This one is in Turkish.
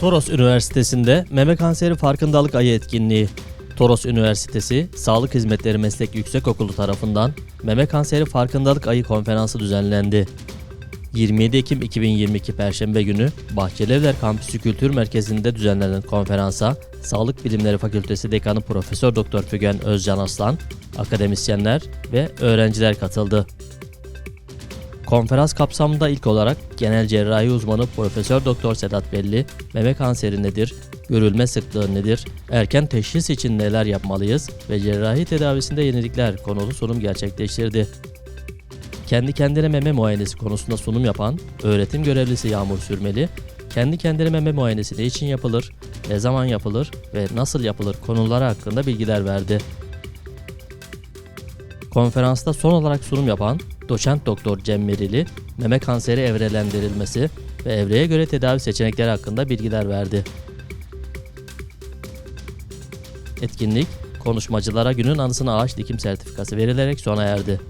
Toros Üniversitesi'nde meme kanseri farkındalık ayı etkinliği. Toros Üniversitesi Sağlık Hizmetleri Meslek Yüksekokulu tarafından meme kanseri farkındalık ayı konferansı düzenlendi. 27 Ekim 2022 Perşembe günü Bahçelievler Kampüsü Kültür Merkezi'nde düzenlenen konferansa Sağlık Bilimleri Fakültesi Dekanı Profesör Doktor Fügen Özcan Aslan, akademisyenler ve öğrenciler katıldı. Konferans kapsamında ilk olarak genel cerrahi uzmanı Profesör Doktor Sedat Belli, meme kanseri nedir, görülme sıklığı nedir, erken teşhis için neler yapmalıyız ve cerrahi tedavisinde yenilikler konulu sunum gerçekleştirdi. Kendi kendine meme muayenesi konusunda sunum yapan öğretim görevlisi Yağmur Sürmeli, kendi kendine meme muayenesi ne için yapılır, ne zaman yapılır ve nasıl yapılır konuları hakkında bilgiler verdi. Konferansta son olarak sunum yapan doçent doktor Cem Merili, meme kanseri evrelendirilmesi ve evreye göre tedavi seçenekleri hakkında bilgiler verdi. Etkinlik, konuşmacılara günün anısına ağaç dikim sertifikası verilerek sona erdi.